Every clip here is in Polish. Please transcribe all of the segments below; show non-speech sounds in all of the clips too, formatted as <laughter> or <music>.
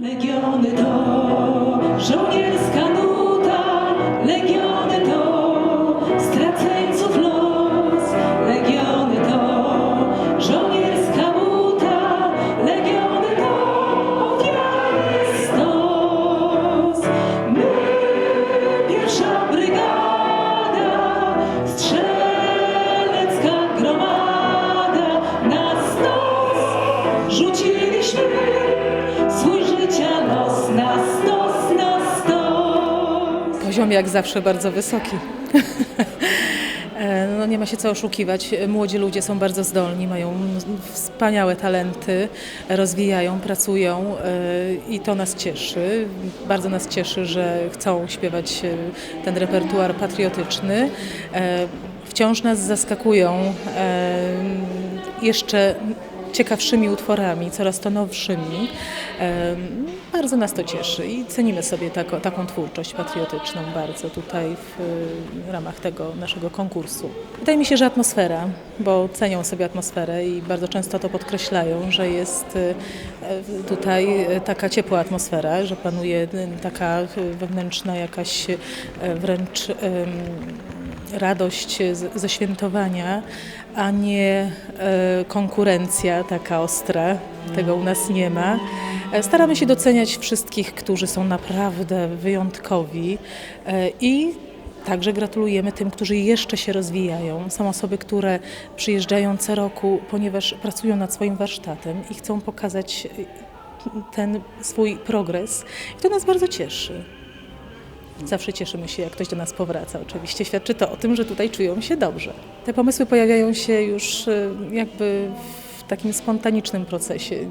Legiony to żołnierska nuta, legiony to Poziom jak zawsze bardzo wysoki. <laughs> E, No nie ma się co oszukiwać. Młodzi ludzie są bardzo zdolni, mają wspaniałe talenty, rozwijają, pracują e, i to nas cieszy. Bardzo nas cieszy, że chcą śpiewać e, ten repertuar patriotyczny. Wciąż nas zaskakują jeszcze ciekawszymi utworami, coraz to nowszymi. Bardzo nas to cieszy i cenimy sobie tako, taką twórczość patriotyczną bardzo tutaj w y, ramach tego naszego konkursu. Wydaje mi się, że atmosfera, bo cenią sobie atmosferę i bardzo często to podkreślają, że jest e, tutaj y, taka ciepła atmosfera, że panuje y, taka wewnętrzna jakaś wręcz radość ze świętowania, a nie e, konkurencja taka ostra. Tego u nas nie ma. E, Staramy się doceniać wszystkich, którzy są naprawdę wyjątkowi e, i Także gratulujemy tym, którzy jeszcze się rozwijają. Są osoby, które przyjeżdżają co roku, ponieważ pracują nad swoim warsztatem i chcą pokazać ten swój progres. I to nas bardzo cieszy. Zawsze cieszymy się, jak ktoś do nas powraca. Oczywiście świadczy to o tym, że tutaj czują się dobrze. Te pomysły pojawiają się już y, jakby w takim spontanicznym procesie,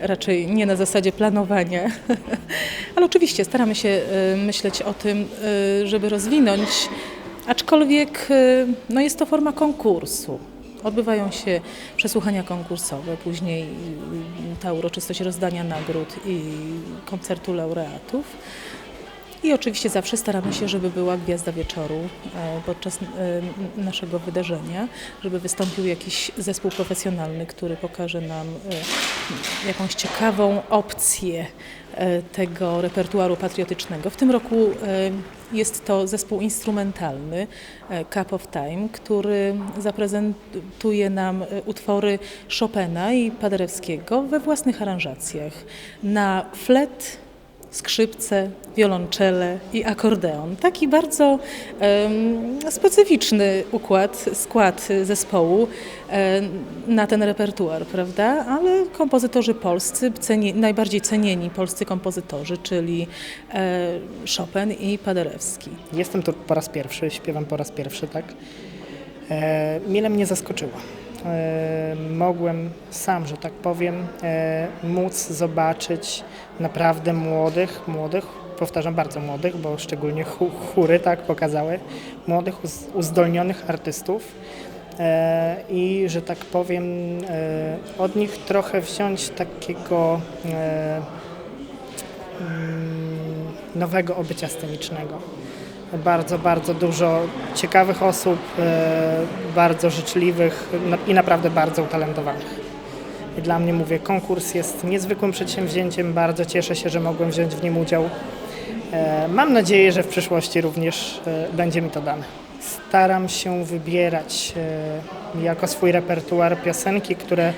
raczej nie na zasadzie planowania. <laughs> Ale oczywiście staramy się y, myśleć o tym, y, żeby rozwinąć, aczkolwiek no jest to forma konkursu. Odbywają się przesłuchania konkursowe, później ta uroczystość rozdania nagród i koncertu laureatów. I oczywiście zawsze staramy się, żeby była gwiazda wieczoru e, podczas e, naszego wydarzenia, żeby wystąpił jakiś zespół profesjonalny, który pokaże nam e, jakąś ciekawą opcję tego repertuaru patriotycznego. W tym roku jest to zespół instrumentalny Cup of Time, który zaprezentuje nam utwory Chopina i Paderewskiego we własnych aranżacjach na flet, skrzypce, wiolonczele i akordeon. Taki bardzo em, specyficzny układ, skład zespołu em, na ten repertuar, prawda? Ale kompozytorzy polscy, ceni, najbardziej cenieni polscy kompozytorzy, czyli e, Chopin i Paderewski. Jestem tu po raz pierwszy, śpiewam po raz pierwszy, tak. E, mile mnie zaskoczyło. E, mogłem sam, że tak powiem, e, móc zobaczyć naprawdę młodych, młodych, powtarzam bardzo młodych, bo szczególnie chóry tak pokazały, młodych, uz- uzdolnionych artystów. E, I że tak powiem, od nich trochę wziąć takiego mm, nowego obycia scenicznego. Bardzo, bardzo dużo ciekawych osób, bardzo życzliwych i naprawdę bardzo utalentowanych. I dla mnie, mówię, konkurs jest niezwykłym przedsięwzięciem, bardzo cieszę się, że mogłem wziąć w nim udział. E, Mam nadzieję, że w przyszłości również e, będzie mi to dane. Staram się wybierać e, jako swój repertuar piosenki, które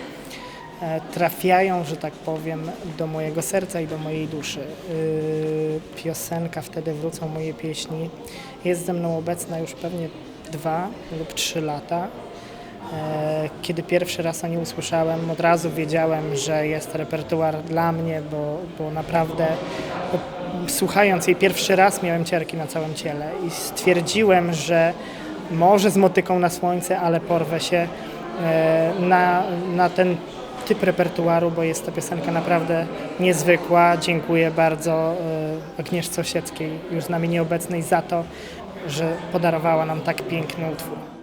trafiają, że tak powiem, do mojego serca i do mojej duszy. Piosenka Wtedy wrócą moje pieśni jest ze mną obecna już pewnie dwa lub trzy lata. E, Kiedy pierwszy raz o niej usłyszałem, od razu wiedziałem, że jest repertuar dla mnie, bo, bo naprawdę no, słuchając jej pierwszy raz miałem ciarki na całym ciele i stwierdziłem, że może z motyką na słońce, ale porwę się e, na, na ten typ repertuaru, bo jest to piosenka naprawdę niezwykła. Dziękuję bardzo e, Agnieszce Osieckiej, już z nami nieobecnej, za to, że podarowała nam tak piękny utwór.